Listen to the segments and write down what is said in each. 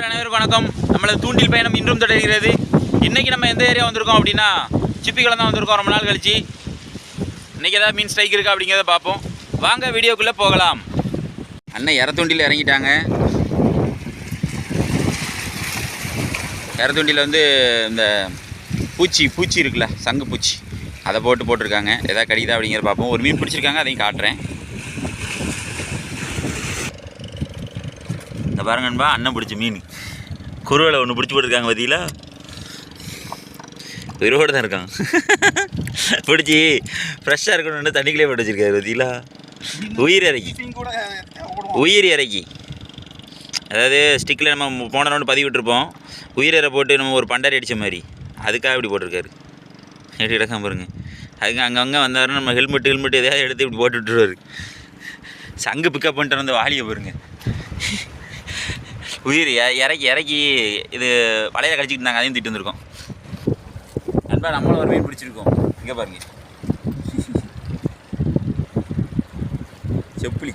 அனைவருக்கும் வணக்கம். நம்மளது தூண்டில் பயணம் இன்றும் தொடர்கிறது. இன்றைக்கி நம்ம எந்த ஏரியா வந்திருக்கோம் அப்படின்னா சிப்பிக்குளம் தான் வந்திருக்கோம். ரொம்ப நாள் கழிச்சு. இன்றைக்கி ஏதாவது மீன் ஸ்ட்ரைக் இருக்கா அப்படிங்கிறத பார்ப்போம். வாங்க வீடியோக்குள்ளே போகலாம். அண்ணன் இறத்தூண்டில் இறங்கிட்டாங்க. இறத்துண்டியில் வந்து இந்த பூச்சி பூச்சி இருக்குல்ல சங்கு பூச்சி. அதை போட்டு போட்டிருக்காங்க. எதாவது கடிக்குதா அப்படிங்கிறத பார்ப்போம். ஒரு மீன் பிடிச்சிருக்காங்க அதையும் காட்டுறேன். இங்கே பாருங்க நண்பா அண்ணன் பிடிச்ச மீன். குருவலை ஒன்று பிடிச்சி போட்டிருக்காங்க பார்த்தீங்களா உயிரோடு தான் இருக்கான். பிடிச்சி ஃப்ரெஷ்ஷாக இருக்கணும்னு தண்ணிக்குள்ளே போட்டு வச்சிருக்காரு பார்த்தீங்களா உயிர் இறக்கி. உயிர் இறக்கி. அதாவது ஸ்டிக்கில் நம்ம போன ரவுண்டு பதிவு விட்டுருப்போம். உயிரை போட்டு நம்ம ஒரு பண்டாரி அடித்த மாதிரி. அதுக்காக இப்படி போட்டிருக்காரு. எப்படி கிடக்காம பாருங்க. அதுக்கு அங்கங்கே வந்தாருன்னா நம்ம ஹெல்மெட் ஹெல்மெட் எதையாவது எடுத்து இப்படி போட்டு விட்டுருவாரு. சங்கு பிக்கப் பண்ணிட்டு வந்த வாலியை பாருங்க. உயிர் இறக்கி இறக்கி இது வலையில கடிச்சிட்டு நாங்கள் அதையும் திட்டு வந்திருக்கோம். நண்பா நம்மளும் ஒரு மீன் பிடிச்சிருக்கோம். இங்கே பாருங்க. செப்புளி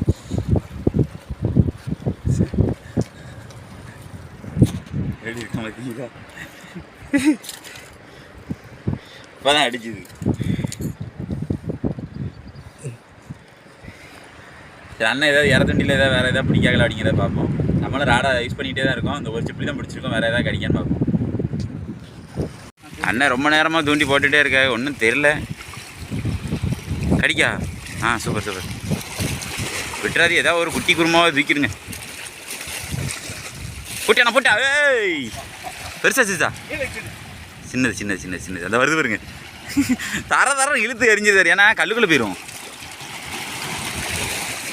எப்படி இருக்க மாட்டீங்களா இப்போதான் அடிச்சுது சரி அண்ணன் ஏதாவது இறத்துண்டியில் ஏதாவது வேறு ஏதாவது பிடிக்காகல அப்படிங்கிறத பார்ப்போம் நம்மளும் ராடா யூஸ் பண்ணிகிட்டே தான் இருக்கோம். அந்த ஒரு சிப்பிளி தான் பிடிச்சிருக்கோம் வேறு ஏதாவது கிடைக்கான்னு பார்ப்போம். அண்ணன் ரொம்ப நேரமாக தூண்டி போட்டுகிட்டே இருக்கா. ஒன்றும் தெரில கடிக்கா? ஆ சூப்பர் சூப்பர் விட்டுறாது. ஏதாவது ஒரு குட்டி குருமாவை தூக்கிடுங்க. போட்டியாண்ணா போட்டா. ஏய்! பெருசா சிசா? சின்னது சின்னது சின்னது சின்னது. அந்த வருது பாருங்க. தர தர இழுத்து எரிஞ்சது. ஏன்னா கல்லுக்குள்ளே போயிடும்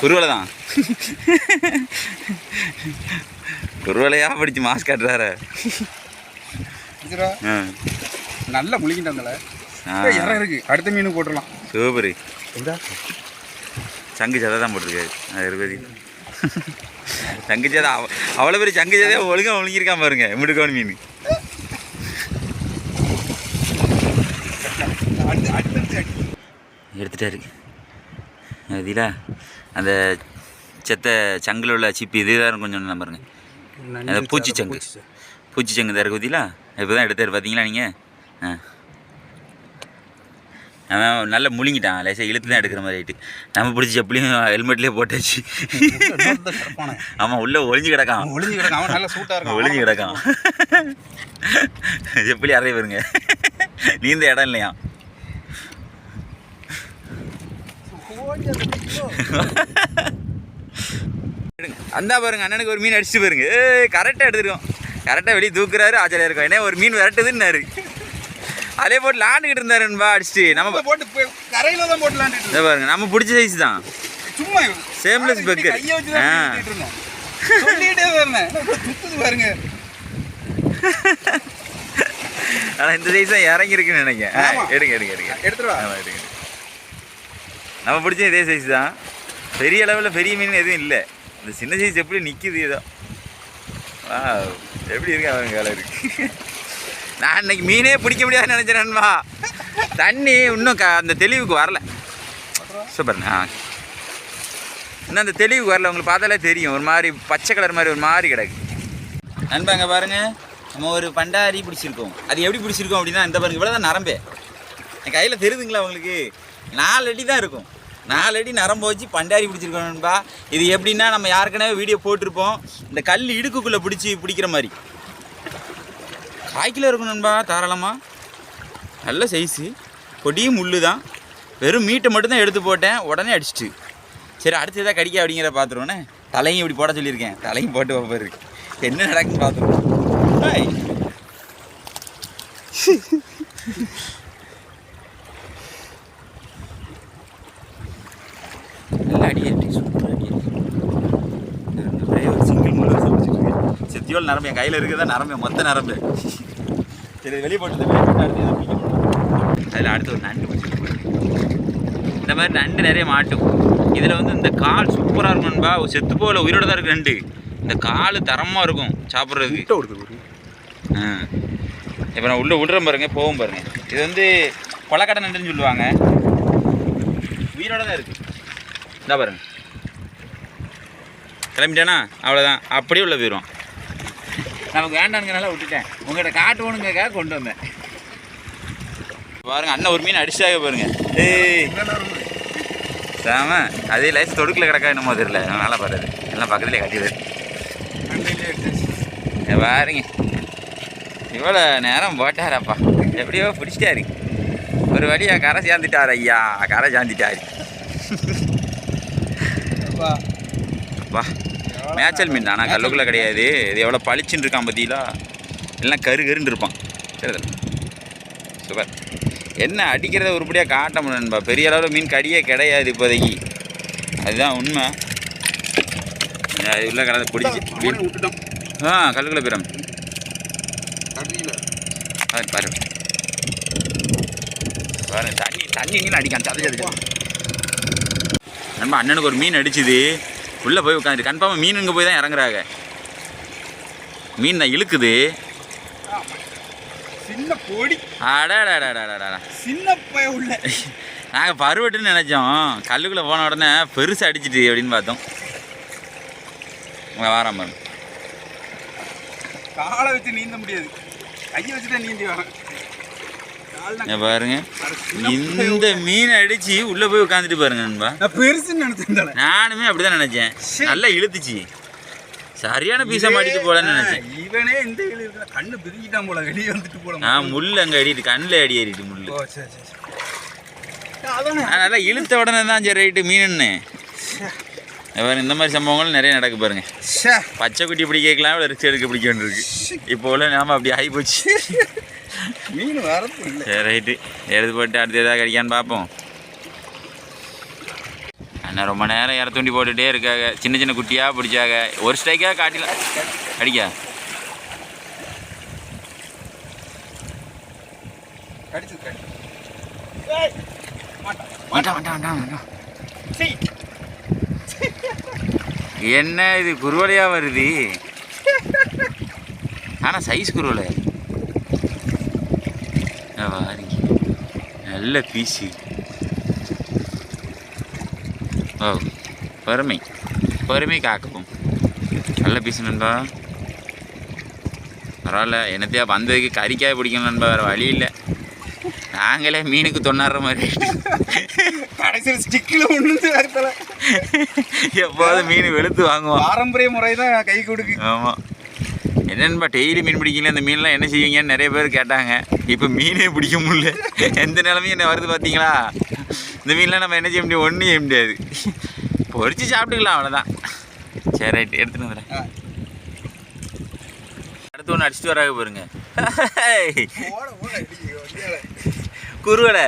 குருவலை தான் குருவலையா படிச்சு மாஸ்க் காட்டுறாரு. நல்லா முழுகிட்டாங்கல ஆ. இறம் இருக்கு. அடுத்த மீன் போட்டுடலாம். சூப்பரு. சங்கு சதை தான் போட்டிருக்காரு. அது இருபதி. சங்கு சதை அவ அவ்வளோ பெரிய சங்கு சதையை ஒழுங்காக ஒழுங்கியிருக்கான் பாருங்க. முடுக்கவன் மீன். எடுத்துட்டாரு. அதிலா அந்த செத்த சங்கில் உள்ள சிப்பி இதுதான் கொஞ்சம் நல்லா பாருங்க. அது பூச்சி சங்கு. பூச்சி சங்கு தான் இருக்கு பார்த்தீங்களா இப்போ தான் எடுத்தாரு பார்த்தீங்களா நீங்கள் ஆ. அவன் நல்லா முழுங்கிட்டான் லேசாக இழுத்து தான் எடுக்கிற மாதிரி ஆயிட்டு. நம்ம பிடிச்சி எப்படியும் ஹெல்மெட்லேயே போட்டாச்சு. ஆமாம் உள்ளே ஒளிஞ்சு கிடக்கான். ஒளிஞ்சு கிடக்கு அவன் நல்லா சூட்டா இருக்கும் ஒளிஞ்சு கிடக்கான். எப்படி அறைய வருங்க நீந்த இடம் இல்லையா அந்த பாருங்க அண்ணனுக்கு ஒரு மீன் அடிச்சுட்டு பாருங்க. கரெக்டாக எடுத்துருக்கோம். கரெக்டாக வெளியே தூக்குறாரு ஆச்சரியம் இருக்கும். என்ன ஒரு மீன் விரட்டுதுன்னாரு. அதே போட்டு லாண்டுக்கிட்டு இருந்தாருன்பா அடிச்சுட்டு. நம்ம நம்ம போட்டு கரையில தான் போட்டு இதை பாருங்க நம்ம பிடிச்ச சைஸ் தான். சும்மா ஆ. இருந்தேன் சுத்துது பாருங்க. ஆனால் இந்த சைஸ் தான் இறங்கியிருக்குன்னு நினைக்கிறேன். எடுங்க எடுங்க எடுங்க. எடுத்துருவா எடுங்க. நம்ம பிடிச்ச இதே சைஸ் தான். பெரிய அளவில் பெரிய மீன் எதுவும் இல்லை. இந்த சின்ன சைஸ் எப்படி நிற்கிது ஏதோ. ஆ எப்படி இருக்கு அவன் வேலை இருக்கு. நான் இன்னைக்கு மீனே பிடிக்க முடியாதுன்னு நினச்சேன்வா தண்ணி இன்னும் க அந்த தெளிவுக்கு வரல. சூப்பர்ண்ணா ஆ. இன்னும் அந்த தெளிவுக்கு வரல. உங்களுக்கு பார்த்தாலே தெரியும். ஒரு மாதிரி பச்சை கலர் மாதிரி ஒரு மாதிரி கிடக்கு. நண்பாங்க பாருங்கள் நம்ம ஒரு பண்டாரி பிடிச்சிருக்கோம். அது எப்படி பிடிச்சிருக்கோம் அப்படின்னா இந்த பாருங்க இவ்வளோ தான் நரம்பே. என் கையில் தெரியுதுங்களா உங்களுக்கு? நாலு அடி தான் இருக்கும். நாலடி நரம்பு வச்சு பண்டாரி பிடிச்சிருக்கோம் இது எப்படின்னா நம்ம யாருக்கனவே வீடியோ போட்டிருப்போம். இந்த கல் இடுக்குக்குள்ளே பிடிச்சி பிடிக்கிற மாதிரி. காய்க்கில் இருக்கணும்பா தாராளமாக நல்ல சைஸு கொடியும் முள்ளு தான். வெறும் மீட்டை மட்டும்தான் எடுத்து போட்டேன். உடனே அடிச்சிட்டு. சரி அடுத்து எதாவது கடிக்க அப்படிங்கிற பார்த்துருவோண்ணே தலையும் இப்படி போட சொல்லியிருக்கேன். தலையும் போட்டு வைப்பாரு என்ன நடக்குன்னு பார்த்துருவோம் ஹாய் நல்ல அடி அடி சூப்பர் அடி ஒரே ஒரு சிங்கிள் முள்ளு சொல்லிட்டு செத்தியோல் நரம்பு என் கையில் இருக்குதா? நரம்பு மொத்த நரம்பு. சரி வெளியே போட்டு வெளியே போட்டு அடுத்து பிடிக்க அதில் அடுத்து ஒரு நண்டு இந்த மாதிரி நண்டு நிறைய மாட்டும். இதில் வந்து இந்த கால் சூப்பராக இருக்கும் நண்பா. செத்து போகல உயிரோட தான் இருக்கு நண்டு. இந்த கால் தரமாக இருக்கும் சாப்பிட்றதுக்கு. ஆ. இப்போ நான் உள்ளே விடுறேன் பாருங்க போகும் பாருங்க. இது வந்து கொலக்கடை நண்டுன்னு சொல்லுவாங்க. உயிரோட தான் இருக்குது இந்தா பாருங்க. கிளம்பிட்டானா? அவ்வளோதான் அப்படியே உள்ள போயிடுவான் நமக்கு வேண்டாங்கிறனால விட்டுட்டேன். உங்கள்கிட்ட காட்டுவோனுங்கக்காக கொண்டு வந்தேன். பாருங்க அண்ணன் ஒரு மீன் அடிச்சாக பாருங்க. ஏய். சாம. அதே லைஃப் தொடுக்கல கிடக்கா என்னமோ தெரியல. நல்லா பாருது எல்லாம் பக்கத்துலேயே கட்டிடுது பாருங்க. இவ்வளோ நேரம் போட்டாரப்பா. எப்படியோ பிடிச்சிட்டாரு. ஒரு வழியா கரை சேர்ந்துட்டார் ஐயா. கரை சேர்ந்துட்டாரு. வா. மேய்ச்சல் மீன் ஆனால் கல்லுக்குள்ளே கிடையாது. இது எவ்வளோ பளிச்சுன்னு இருக்கான் பார்த்தீங்களா எல்லாம் கரு கருன்னு இருப்பான். சரி சூப்பர். என்ன அடிக்கிறத உருப்படியாக காட்ட முடியணும்பா பெரிய அளவில் மீன் கடியே கிடையாது இப்போதைக்கு. அதுதான் உண்மை. அது உள்ள கலந்து பிடிச்சி. ஆ கல்லுக்குள்ளே போயிடும் அடியில பாரு பாரு. பாரு தண்ணி தண்ணி அடிக்கான். சதை சதை நம்ம அண்ணனுக்கு ஒரு மீன் அடிச்சுது. உள்ளே போய் உட்காந்து கன்ஃபார்மாக மீன் இங்கே போய் தான் இறங்குறாங்க. மீன் தான் இழுக்குது. சின்ன பொடி. அடாடாடாடாடா சின்ன பய உள்ள நாங்கள் பருவட்டுன்னு நினச்சோம் கல்லுக்குள்ளே போன உடனே பெருசு அடிச்சிட்டு அப்படின்னு பார்த்தோம் உங்க வாராம. காலை வச்சு நீந்த முடியாது கையை வச்சுட்டா நீந்தி வரேன் இங்க பாருங்க. இந்த மீன் அடிச்சு உள்ளே போய் உட்காந்துட்டு பாருங்க நண்பா. பெருசுன்னு நினைச்சிருந்தேன் நானுமே அப்படிதான் நினைச்சேன். நல்லா இழுத்துச்சு. சரியான பீஸா மாட்டிட்டு போலன்னு நினைச்சேன். இவனே இந்த கண்ணு பிரிஞ்சிட்டான் போல வெளியே வந்துட்டு போல நான் முள் அங்கே அடிட்டு கண்ணில் அடி ஏறிட்டு முள் நல்லா இழுத்த உடனே தான் சரி ரைட்டு மீனுன்னு. பாருங்க இந்த மாதிரி சம்பவங்கள் நிறைய நடக்கு பாருங்க. ச்சே. பச்சை குட்டி பிடிக்கலாம் இவ்வளோ ரிஸ்க் எடுக்க பிடிக்க வேண்டியிருக்கு இப்போ உள்ள நாம அப்படி ஆகி போச்சு. மீன் வரது இல்லை. சரி ரைட்டு. எடுத்து போட்டு அடுத்து எதாவது கிடைக்கான்னு பார்ப்போம். அண்ணா ரொம்ப நேரம் இற தூண்டி போட்டுகிட்டே இருக்காங்க சின்ன சின்ன குட்டியாக பிடிச்சாங்க ஒரு ஸ்ட்ரைக்காக காட்டிலாம் அடிக்கா என்ன இது குருவலையா வருது? ஆனால் சைஸ் குருவலை ஆ, பாருங்க நல்ல பீஸு ஓ பொறுமை பொறுமை காக்கவும் நல்ல பீஸ் நண்பா. பரவாயில்ல என்னத்தையா வந்ததுக்கு கறிக்காய் பிடிக்கணும் நண்பா வேறு வழி இல்லை. நாங்களே மீனுக்கு தொண்ணாடுற மாதிரி கடைசியில் ஸ்டிக்கில் ஒன்று எப்போதும் மீன் வெளுத்து வாங்குவோம். பாரம்பரிய முறை தான் கை கொடுக்கு. ஆமாம் என்னென்னப்பா டெய்லி மீன் பிடிக்கல இந்த மீன்லாம் என்ன செய்வீங்கன்னு நிறைய பேர் கேட்டாங்க. இப்போ மீனே பிடிக்க முடியல. எந்த நிலமையும் என்ன வருது பார்த்தீங்களா இந்த மீன்லாம் நம்ம என்ன செய்ய முடியும்? ஒன்றும் செய்ய முடியாது. பொரிச்சு சாப்பிட்டுக்கலாம் அவ்வளோதான் சரி ரைட் எடுத்துட்டு வந்துடுறேன். அடுத்து ஒன்று அடிச்சுட்டு வராங்க பாருங்க. குருவலை.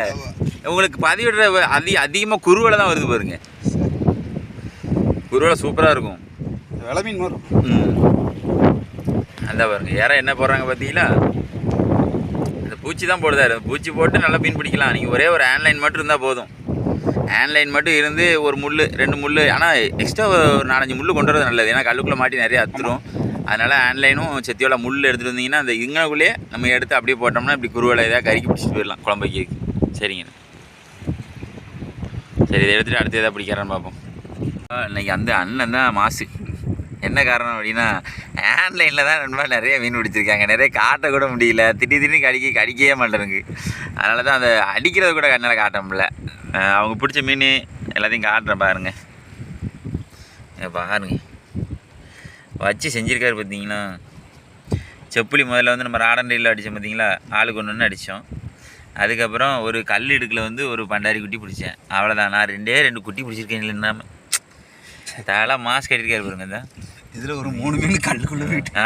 உங்களுக்கு பதிவிடுற அதி அதிகமாக குருவலை தான் வருது பாருங்க. குருவலை சூப்பராக இருக்கும். விலை மீன் வரும் ம். அந்த பாருங்க. யாரா என்ன போடுறாங்க பார்த்தீங்களா இந்த பூச்சி தான் போடுதாரு பூச்சி போட்டு நல்லா மீன் பிடிக்கலாம். நீங்கள் ஒரே ஒரு ஆன்லைன் மட்டும் இருந்தால் போதும். ஆன்லைன் மட்டும் இருந்து ஒரு முள் ரெண்டு முள் ஆனால் எக்ஸ்ட்ரா ஒரு நாலஞ்சு முள் கொண்டு வரது நல்லது. ஏன்னா கல்லுக்குள்ளே மாட்டி நிறைய அத்துரும். அதனால் ஆன்லைனும் செத்தியோட முள் எடுத்துகிட்டு வந்தீங்கன்னா அந்த இங்கனக்குள்ளேயே நம்ம எடுத்து அப்படியே போட்டோம்னா இப்படி குருவலை ஏதாவது கறிக்கு பிடிச்சிட்டு போயிடலாம் குழம்பு வைக்கிறதுக்கு சரிங்க. சரி இதை எடுத்துகிட்டு அடுத்து எதாவது பிடிக்கிறான்னு பார்ப்போம். ஆ, இன்னைக்கு அந்த அண்ணன் தான் மாசு. என்ன காரணம் அப்படின்னா ஆன்லைனில் தான் நண்பா நிறைய மீன் பிடிச்சிருக்காங்க. நிறைய காட்ட கூட முடியல. திடீர் திடீர்னு கடிக்க கடிக்கவே மாட்டேங்குது. அதனால தான் அந்த அடிக்கிறது கூட கண்ணால் காட்ட முடியல. அவங்க பிடிச்ச மீன் எல்லாத்தையும் காட்டுறேன் பாருங்க. பாருங்க. வச்சு செஞ்சுருக்காரு பார்த்தீங்களா செப்புளி முதல்ல வந்து நம்ம ராடண்டியில் அடித்தோம் பார்த்தீங்களா ஆளுக்கு ஒன்று ஒன்று அடித்தோம் அதுக்கப்புறம் ஒரு கல் இடுக்கில் வந்து ஒரு பண்டாரி குட்டி பிடிச்சேன். அவ்வளோதான் நான் ரெண்டே ரெண்டு குட்டி பிடிச்சிருக்கேன் இல்லைன்னா தலை மாஸ்க் கட்டிருக்காரு பாருங்க இந்த. இதுல ஒரு மூணு மீன் கல்லுக்குள்ள போயிட்டு. ஆ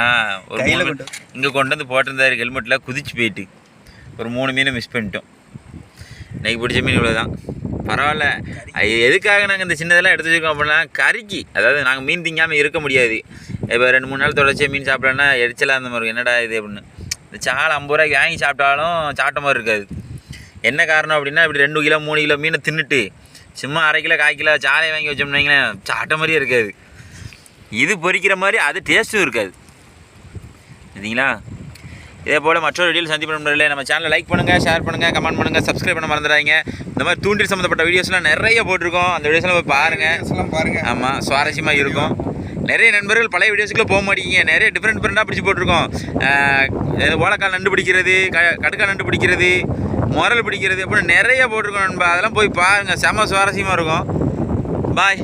ஒரு கையில கொண்டு இங்கே கொண்டு வந்து போட்டிருந்தாரு ஹெல்மெட்டில் குதிச்சு போயிட்டு. ஒரு மூணு மீனை மிஸ் பண்ணிட்டோம். இன்னைக்கு பிடிச்ச மீன் இவ்வளோ தான் பரவாயில்ல எதுக்காக நாங்கள் இந்த சின்னதெல்லாம் எடுத்து வச்சிருக்கோம் அப்படின்னா கறிக்கு. அதாவது நாங்கள் மீன் திங்காமல் இருக்க முடியாது. இப்போ ரெண்டு மூணு நாள் தொடர்ச்சியாக மீன் சாப்பிட்டோன்னா எரிச்சலாக இருந்த மாதிரி. என்னடா இது அப்படின்னு. இந்த சாலை ஐம்பது ரூபாய்க்கு வாங்கி சாப்பிட்டாலும் சாப்பிட்ட மாதிரி இருக்காது. என்ன காரணம் அப்படின்னா இப்படி ரெண்டு கிலோ மூணு கிலோ மீனை தின்னுட்டு சும்மா அரை கிலோ கால் கிலோ சாலையை வாங்கி வச்சோம்னு வைங்களேன் மாதிரியே இருக்காது. இது பொரிக்கிற மாதிரி அது டேஸ்ட்டும் இருக்காது. சரிங்களா? இதே போல் மற்றொரு வீடியோவில் சந்திப்பு நண்பர்களே. நம்ம சேனலை லைக் பண்ணுங்கள் ஷேர் பண்ணுங்கள் கமெண்ட் பண்ணுங்கள் சப்ஸ்கிரைப் பண்ண மறந்துடாதீங்க. இந்த மாதிரி தூண்டில் சம்மந்தப்பட்ட வீடியோஸ்லாம் நிறைய போட்டிருக்கோம். அந்த வீடியோஸ்லாம் போய் பாருங்கள் எல்லாம் பாருங்க. ஆமாம் சுவாரஸ்யமாக இருக்கும். நிறைய நண்பர்கள் பழைய வீடியோஸ்க்குள்ளே போக மாட்டீங்க. நிறைய டிஃப்ரெண்ட் டிஃப்ரெண்ட்டாக பிடிச்சி போட்டிருக்கோம். ஓலக்கால் நண்டு பிடிக்கிறது க கடுக்கால் நண்டு பிடிக்கிறது முரல் பிடிக்கிறது எப்படி நிறைய போட்டிருக்கோம் நண்பா. அதெல்லாம் போய் பாருங்கள் செம சுவாரஸ்யமாக இருக்கும். பாய்